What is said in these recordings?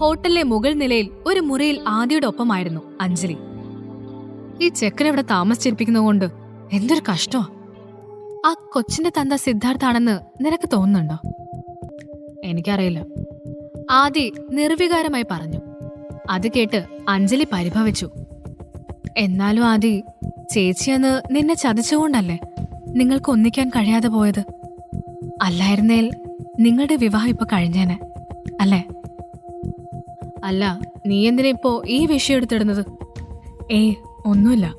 ഹോട്ടലിലെ മുകൾ നിലയിൽ ഒരു മുറിയിൽ ആദ്യയുടെ ഒപ്പമായിരുന്നു അഞ്ജലി. ഈ ചെക്കൻ ഇവിടെ താമസിച്ചിരിപ്പിക്കുന്നതുകൊണ്ട് എന്തൊരു കഷ്ടമാ. ആ കൊച്ചിന്റെ തന്ത സിദ്ധാർത്ഥാണെന്ന് നിനക്ക് തോന്നുന്നുണ്ടോ? എനിക്കറിയില്ല. ആദി നിർവികാരമായി പറഞ്ഞു. അത് കേട്ട് അഞ്ജലി പരിഭവിച്ചു. എന്നാലും ആദി ചേച്ചിയെന്ന് നിന്നെ ചതിച്ചുകൊണ്ടല്ലേ നിങ്ങൾക്ക് ഒന്നിക്കാൻ കഴിയാതെ പോയത്? അല്ലായിരുന്നേൽ നിങ്ങളുടെ വിവാഹം ഇപ്പൊ കഴിഞ്ഞേനെ അല്ലേ? അല്ല നീ എന്തിനാ ഇപ്പോ ഈ വിഷയം എടുത്തിടുന്നത്? ഏ ഒന്നുമില്ല.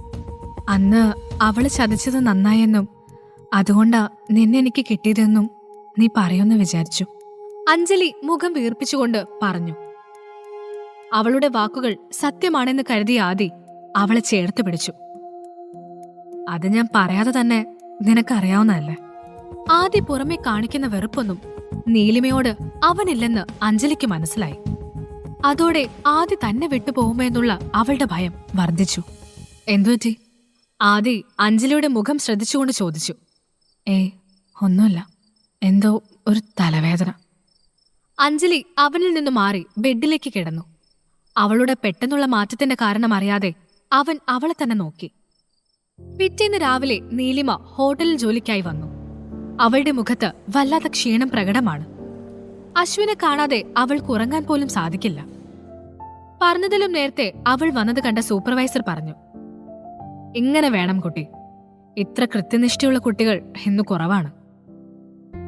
അന്ന് അവൾ ചതിച്ചത് നന്നായെന്നും അതുകൊണ്ടാ നിന്നെ എനിക്ക് കിട്ടിയതെന്നും നീ പറയുമെന്ന് വിചാരിച്ചു. അഞ്ജലി മുഖം വീർപ്പിച്ചുകൊണ്ട് പറഞ്ഞു. അവളുടെ വാക്കുകൾ സത്യമാണെന്ന് കരുതിയ ആദി അവളെ ചേർത്ത് പിടിച്ചു. അത് ഞാൻ പറയാതെ തന്നെ നിനക്കറിയാവുന്നതല്ലേ? ആദി പുറമെ കാണിക്കുന്ന വെറുപ്പൊന്നും നീലിമയോട് അവനില്ലെന്ന് അഞ്ജലിക്ക് മനസ്സിലായി. അതോടെ ആദി തന്നെ വിട്ടുപോകുമോ എന്നുള്ള അവളുടെ ഭയം വർദ്ധിച്ചു. എന്തുപറ്റി ആദി അഞ്ജലിയുടെ മുഖം ശ്രദ്ധിച്ചുകൊണ്ട് ചോദിച്ചു. ഏ ഒന്നുമല്ല. എന്തോ ഒരു തലവേദന. അഞ്ജലി അവനിൽ നിന്ന് മാറി ബെഡിലേക്ക് കിടന്നു. അവളുടെ പെട്ടെന്നുള്ള മാറ്റത്തിന്റെ കാരണം അറിയാതെ അവൻ അവളെ തന്നെ നോക്കി. പിറ്റേന്ന് രാവിലെ നീലിമ ഹോട്ടലിൽ ജോലിക്കായി വന്നു. അവളുടെ മുഖത്ത് വല്ലാത്ത ക്ഷീണം പ്രകടമാണ്. അശ്വിനെ കാണാതെ അവൾക്ക് ഉറങ്ങാൻ പോലും സാധിക്കില്ല. പറഞ്ഞതിലും നേരത്തെ അവൾ വന്നത് കണ്ട സൂപ്പർവൈസർ പറഞ്ഞു ഇങ്ങനെ വേണം കുട്ടി. ഇത്ര കൃത്യനിഷ്ഠയുള്ള കുട്ടികൾ ഇന്ന് കുറവാണ്.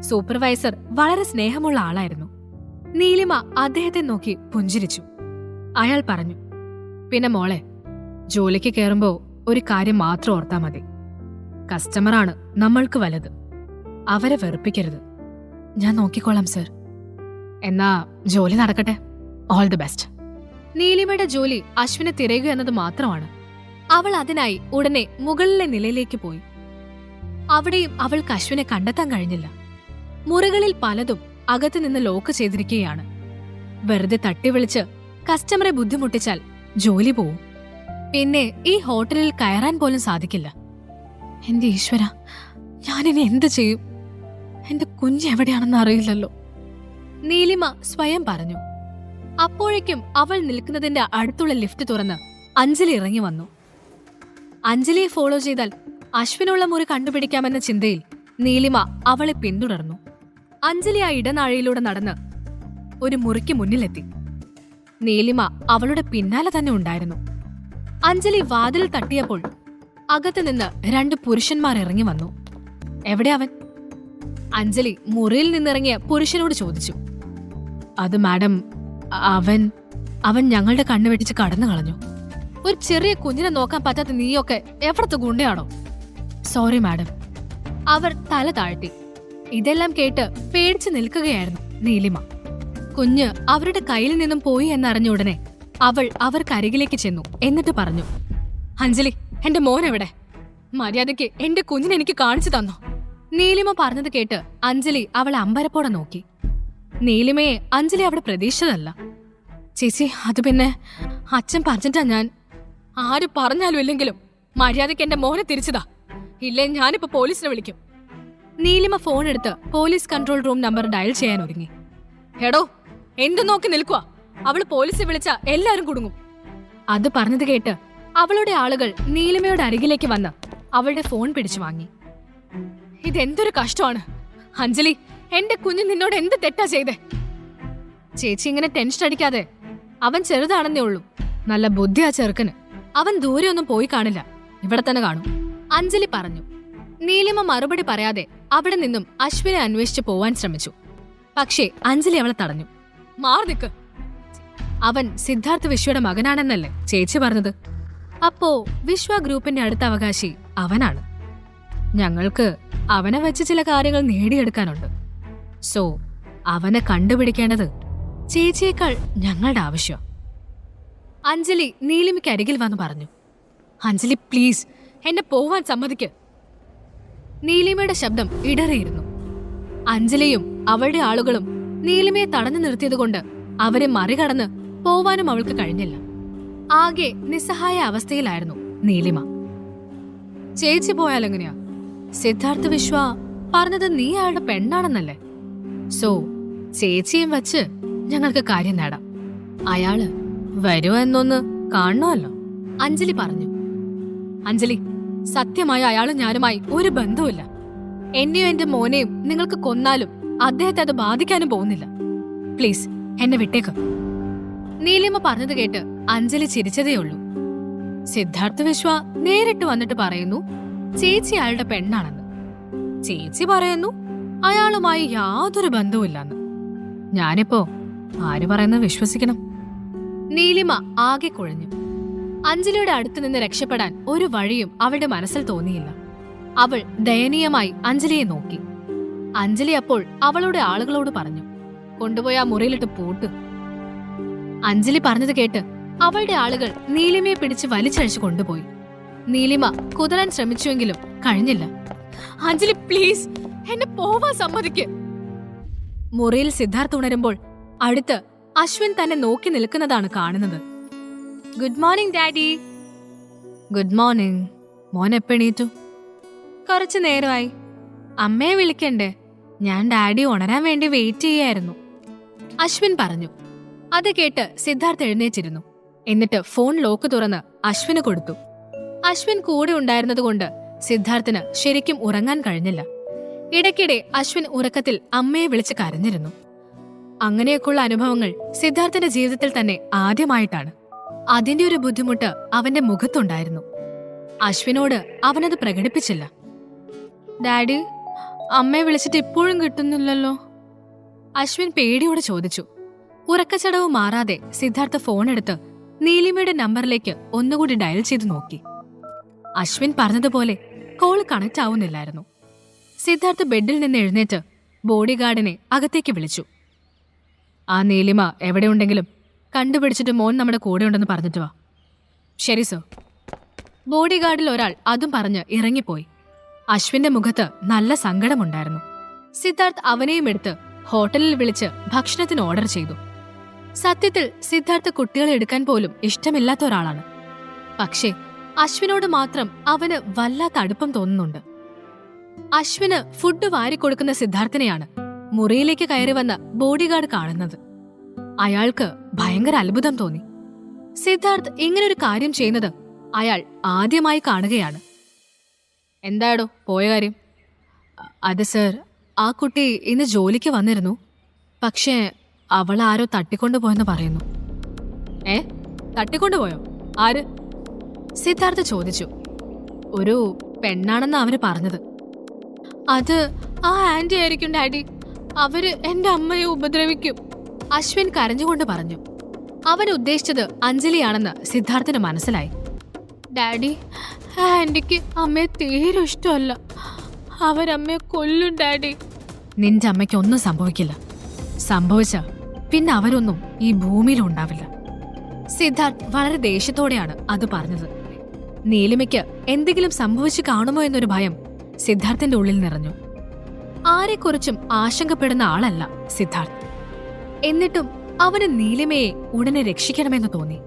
സൂപ്പർവൈസർ വളരെ സ്നേഹമുള്ള ആളായിരുന്നു. നീലിമ അദ്ദേഹത്തെ നോക്കി പുഞ്ചിരിച്ചു. അയാൾ പറഞ്ഞു പിന്നെ മോളെ ജോലിക്ക് കയറുമ്പോൾ ഒരു കാര്യം മാത്രം ഓർത്താ മതി. കസ്റ്റമറാണ് നമ്മൾക്ക് വലുത്. അവരെ വെറുപ്പിക്കരുത്. ഞാൻ നോക്കിക്കോളാം സർ. എന്നാ ജോലി നടക്കട്ടെ. ഓൾ ദി ബെസ്റ്റ് നീലിമയുടെ ജോലി അശ്വിനെ തിരയുക എന്നത് മാത്രമാണ്. അവൾ അതിനായി ഉടനെ മുകളിലെ നിലയിലേക്ക് പോയി. അവിടെയും അവൾക്ക് അശ്വിനെ കണ്ടെത്താൻ കഴിഞ്ഞില്ല. മുറികളിൽ പലതും അകത്തു നിന്ന് ലോക്ക് ചെയ്തിരിക്കുകയാണ്. വെറുതെ തട്ടി വിളിച്ച് കസ്റ്റമറെ ബുദ്ധിമുട്ടിച്ചാൽ ജോലി പോവും. പിന്നെ ഈ ഹോട്ടലിൽ കയറാൻ പോലും സാധിക്കില്ല. എന്റെ ഈശ്വര ഞാനിനി എന്ത് ചെയ്യും? എന്റെ കുഞ്ഞ് എവിടെയാണെന്ന് അറിയില്ലല്ലോ. നീലിമ സ്വയം പറഞ്ഞു. അപ്പോഴേക്കും അവൾ നിൽക്കുന്നതിന്റെ അടുത്തുള്ള ലിഫ്റ്റ് തുറന്ന് അഞ്ജലി ഇറങ്ങി വന്നു. അഞ്ജലിയെ ഫോളോ ചെയ്താൽ അശ്വിനുള്ള മുറി കണ്ടുപിടിക്കാമെന്ന ചിന്തയിൽ നീലിമ അവളെ പിന്തുടർന്നു. അഞ്ജലി ആ ഇടനാഴിയിലൂടെ നടന്ന് ഒരു മുറിക്ക് മുന്നിലെത്തി. നീലിമ അവളുടെ പിന്നാലെ തന്നെ ഉണ്ടായിരുന്നു. അഞ്ജലി വാതിൽ തട്ടിയപ്പോൾ അകത്ത് നിന്ന് രണ്ട് പുരുഷന്മാർ ഇറങ്ങി വന്നു. എവിടെ അവൻ? അഞ്ജലി മുറിയിൽ നിന്നിറങ്ങിയ പുരുഷനോട് ചോദിച്ചു. അത് മാഡം അവൻ അവൻ ഞങ്ങളുടെ കണ്ണു വെട്ടിച്ച് കടന്നു കളഞ്ഞു. ഒരു ചെറിയ കുഞ്ഞിനെ നോക്കാൻ പറ്റാത്ത നീയൊക്കെ എവിടത്തെ ഗുണ്ടയാണോ? Sorry madam. അവർ തല താഴ്ത്തി. ഇതെല്ലാം കേട്ട് പേടിച്ചു നിൽക്കുകയായിരുന്നു നീലിമ. കുഞ്ഞ് അവരുടെ കയ്യിൽ നിന്നും പോയി എന്നറിഞ്ഞ ഉടനെ അവൾ അവർക്കരികിലേക്ക് ചെന്നു. എന്നിട്ട് പറഞ്ഞു അഞ്ജലി എന്റെ മോൻ എവിടെ? മര്യാദയ്ക്ക് എന്റെ കുഞ്ഞിനെ എനിക്ക് കാണിച്ചു തന്നോ? നീലിമ പറഞ്ഞത് കേട്ട് അഞ്ജലി അവളെ അമ്പരപ്പോടെ നോക്കി. നീലിമയെ അഞ്ജലി അവിടെ പ്രതീക്ഷിച്ചതല്ല. ചേച്ചി അത് പിന്നെ അച്ഛൻ പറഞ്ഞിട്ടാ ഞാൻ. ആര് പറഞ്ഞാലും ഇല്ലെങ്കിലും മര്യാദയ്ക്ക് എന്റെ മോനെ തിരിച്ചതാ. ഇല്ലേ ഞാനിപ്പോ പോലീസിനെ വിളിക്കും. നീലിമ ഫോൺ എടുത്ത് police control room number dial ചെയ്യാൻ ഒരുങ്ങി. എടോ എന്തു നോക്കി നിൽക്കുക അവൾ പോലീസിൽ വിളിച്ച എല്ലാരും കുടുങ്ങും. അത് പറഞ്ഞത് കേട്ട് അവളുടെ ആളുകൾ നീലിമയുടെ അരികിലേക്ക് വന്ന് അവളുടെ ഫോൺ പിടിച്ചു വാങ്ങി. ഇതെന്തൊരു കഷ്ടമാണ്. അഞ്ജലി എന്റെ കുഞ്ഞ് നിന്നോട് എന്ത് തെറ്റാ ചെയ്തേ? ചേച്ചി ഇങ്ങനെ ടെൻഷൻ അടിക്കാതെ അവൻ ചെറുതാണെന്നേ ഉള്ളൂ. നല്ല ബുദ്ധിയാ ചെറുക്കന്. അവൻ ദൂരെ ഒന്നും പോയി കാണില്ല. ഇവിടെ തന്നെ കാണും. അഞ്ജലി പറഞ്ഞു. നീലിമ മറുപടി പറയാതെ അവിടെ നിന്നും അശ്വിനെ അന്വേഷിച്ച് പോവാൻ ശ്രമിച്ചു. പക്ഷേ അഞ്ജലി അവളെ തടഞ്ഞു. മാറി നിക്ക്. അവൻ സിദ്ധാർത്ഥ വിശ്വയുടെ മകനാണെന്നല്ലേ ചേച്ചി പറഞ്ഞത്? അപ്പോ വിശ്വ ഗ്രൂപ്പിന്റെ അടുത്ത അവകാശി അവനാണ്. ഞങ്ങൾക്ക് അവനെ വെച്ച് ചില കാര്യങ്ങൾ നേടിയെടുക്കാനുണ്ട്. സോ അവനെ കണ്ടുപിടിക്കേണ്ടത് ചേച്ചിയേക്കാൾ ഞങ്ങളുടെ ആവശ്യം. അഞ്ജലി നീലിമയ്ക്ക് അരികിൽ വന്ന് പറഞ്ഞു. അഞ്ജലി പ്ലീസ് എന്നെ പോവാൻ സമ്മതിക്ക്. നീലിമയുടെ ശബ്ദം ഇടറിയിരുന്നു. അഞ്ജലിയും അവളുടെ ആളുകളും നീലിമയെ തടഞ്ഞു നിർത്തിയതുകൊണ്ട് അവരെ മറികടന്ന് പോവാനും അവൾക്ക് കഴിഞ്ഞില്ല. ആകെ നിസ്സഹായ അവസ്ഥയിലായിരുന്നു നീലിമ. ചേച്ചി പോയാലെങ്ങനെയാ? സിദ്ധാർത്ഥ വിശ്വ പറഞ്ഞത് നീ അയാളുടെ പെണ്ണാണെന്നല്ലേ? സോ ചേച്ചിയും വച്ച് ഞങ്ങൾക്ക് കാര്യം നേടാം. അയാൾ വരുമോ എന്നൊന്ന് കാണണമല്ലോ. അഞ്ജലി പറഞ്ഞു. അഞ്ജലി സത്യമായ അയാളും ഞാനുമായി ഒരു ബന്ധവുമില്ല. എന്നെയും എന്റെ മോനെയും നിങ്ങൾക്ക് കൊന്നാലും അദ്ദേഹത്തെ അത് ബാധിക്കാനും പോകുന്നില്ല. പ്ലീസ് എന്നെ വിട്ടേക്ക്. നീലിമ പറഞ്ഞത് കേട്ട് അഞ്ജലി ചിരിച്ചതേയുള്ളൂ സിദ്ധാർത്ഥ വിശ്വ നേരിട്ട് വന്നിട്ട് പറയുന്നു ചേച്ചി അയാളുടെ പെണ്ണാണെന്ന്. ചേച്ചി പറയുന്നു അയാളുമായി യാതൊരു ബന്ധവുമില്ലെന്ന്. ഞാനിപ്പോ ആര് പറയുന്നത് വിശ്വസിക്കണം. നീലിമ ആകെ കുഴഞ്ഞു. അഞ്ജലിയുടെ അടുത്ത് നിന്ന് രക്ഷപ്പെടാൻ ഒരു വഴിയും അവളുടെ മനസ്സിൽ തോന്നിയില്ല. അവൾ ദയനീയമായി അഞ്ജലിയെ നോക്കി. അഞ്ജലി അപ്പോൾ അവളുടെ ആളുകളോട് പറഞ്ഞു കൊണ്ടുപോയി ആ മുറിയിലിട്ട് പൂട്ട്. അഞ്ജലി പറഞ്ഞത് കേട്ട് അവളുടെ ആളുകൾ നീലിമയെ പിടിച്ച് വലിച്ചഴിച്ചു കൊണ്ടുപോയി. നീലിമ കുതിരാൻ ശ്രമിച്ചുവെങ്കിലും കഴിഞ്ഞില്ല. അഞ്ജലി പ്ലീസ് എന്നെ പോവാൻ സമ്മതിക്ക്. മുറിയിൽ സിദ്ധാർത്ഥ് ഉണരുമ്പോൾ അടുത്ത് അശ്വിൻ തന്നെ നോക്കി നിൽക്കുന്നതാണ് കാണുന്നത്. Good morning daddy good morning മോൻ എപ്പെണീറ്റു? കുറച്ചു നേരമായി. അമ്മയെ വിളിക്കണ്ടേ. ഞാൻ ഡാഡി ഉണരാൻ വേണ്ടി വെയിറ്റ് ചെയ്യായിരുന്നു. അശ്വിൻ പറഞ്ഞു. അത് കേട്ട് സിദ്ധാർത്ഥ് എഴുന്നേറ്റിരുന്നു. എന്നിട്ട് ഫോൺ ലോക്ക് തുറന്ന് അശ്വിന് കൊടുത്തു. അശ്വിൻ കൂടെ ഉണ്ടായിരുന്നതുകൊണ്ട് സിദ്ധാർത്ഥിന് ശരിക്കും ഉറങ്ങാൻ കഴിഞ്ഞില്ല. ഇടയ്ക്കിടെ അശ്വിൻ ഉറക്കത്തിൽ അമ്മയെ വിളിച്ച് കരഞ്ഞിരുന്നു. അങ്ങനെയൊക്കെയുള്ള അനുഭവങ്ങൾ സിദ്ധാർത്ഥന്റെ ജീവിതത്തിൽ തന്നെ ആദ്യമായിട്ടാണ്. അതിന്റെ ഒരു ബുദ്ധിമുട്ട് അവന്റെ മുഖത്തുണ്ടായിരുന്നു. അശ്വിനോട് അവനത് പ്രകടിപ്പിച്ചില്ല. ഡാഡി അമ്മയെ വിളിച്ചിട്ട് ഇപ്പോഴും കിട്ടുന്നില്ലല്ലോ? അശ്വിൻ പേടിയോടെ ചോദിച്ചു. ഉറക്കച്ചടവ് മാറാതെ സിദ്ധാർത്ഥ ഫോൺ എടുത്ത് നീലിമയുടെ നമ്പറിലേക്ക് ഒന്നുകൂടി ഡയൽ ചെയ്തു നോക്കി. അശ്വിൻ പറഞ്ഞതുപോലെ കോൾ കണക്റ്റ് ആവുന്നില്ലായിരുന്നു. സിദ്ധാർത്ഥ് ബെഡിൽ നിന്ന് എഴുന്നേറ്റ് ബോഡി ഗാർഡിനെ അകത്തേക്ക് വിളിച്ചു. ആ നീലിമ എവിടെയുണ്ടെങ്കിലും കണ്ടുപിടിച്ചിട്ട് മോൻ നമ്മുടെ കൂടെ ഉണ്ടെന്ന് പറഞ്ഞിട്ട് വാ. ശരി സോ ബോഡി ഗാർഡിൽ ഒരാൾ അതും പറഞ്ഞ് ഇറങ്ങിപ്പോയി. അശ്വിന്റെ മുഖത്ത് നല്ല സങ്കടമുണ്ടായിരുന്നു. സിദ്ധാർത്ഥ് അവനെയും എടുത്ത് ഹോട്ടലിൽ വിളിച്ച് ഭക്ഷണത്തിന് ഓർഡർ ചെയ്തു. സത്യത്തിൽ സിദ്ധാർത്ഥ് കുട്ടികളെ എടുക്കാൻ പോലും ഇഷ്ടമില്ലാത്ത ഒരാളാണ്. പക്ഷേ അശ്വിനോട് മാത്രം അവന് വല്ലാത്ത അടുപ്പം തോന്നുന്നുണ്ട്. അശ്വിന് ഫുഡ് വാരി കൊടുക്കുന്ന സിദ്ധാർത്ഥനെയാണ് മുറിയിലേക്ക് കയറി വന്ന ബോഡിഗാർഡ് കാണുന്നത്. അയാൾക്ക് ഭയങ്കര അത്ഭുതം തോന്നി. സിദ്ധാർത്ഥ് ഇങ്ങനൊരു കാര്യം ചെയ്യുന്നത് അയാൾ ആദ്യമായി കാണുകയാണ്. എന്താടോ പോയ കാര്യം? അത് സർ ആ കുട്ടി ഇന്ന് ജോലിക്ക് വന്നിരുന്നു. പക്ഷേ അവൾ ആരോ തട്ടിക്കൊണ്ടുപോയെന്ന് പറയുന്നു. ഏ? തട്ടിക്കൊണ്ടുപോയോ ആര്? സിദ്ധാർത്ഥ് ചോദിച്ചു. ഒരു പെണ്ണാണെന്ന് അവന് പറഞ്ഞത്. അത് ആ ആന്റി ആയിരിക്കും ഡാഡി. അവർ എന്റെ അമ്മയെ ഉപദ്രവിക്കും. അശ്വിൻ കരഞ്ഞുകൊണ്ട് പറഞ്ഞു. അവൻ ഉദ്ദേശിച്ചത് അഞ്ജലിയാണെന്ന് സിദ്ധാർത്ഥന് മനസ്സിലായി. ഡാഡി ആന്റിക്ക് അമ്മയെ തീരെ ഇഷ്ടമല്ല. അവരമ്മയെ കൊല്ലും ഡാഡി. നിന്റെ അമ്മയ്ക്ക് ഒന്നും സംഭവിക്കില്ല. സംഭവിച്ച പിന്നെ അവരൊന്നും ഈ ഭൂമിയിൽ ഉണ്ടാവില്ല. സിദ്ധാർത്ഥ് വളരെ ദേഷ്യത്തോടെയാണ് അത് പറഞ്ഞത്. നീലിമയ്ക്ക് എന്തെങ്കിലും സംഭവിച്ചു കാണുമോ എന്നൊരു ഭയം സിദ്ധാർത്ഥിന്റെ ഉള്ളിൽ നിറഞ്ഞു. ആരെക്കുറിച്ചും ആശങ്കപ്പെടുന്ന ആളല്ല സിദ്ധാർത്ഥ്. എന്നിട്ടും അവന് നീലിമയെ ഉടനെ രക്ഷിക്കണമെന്ന് തോന്നി.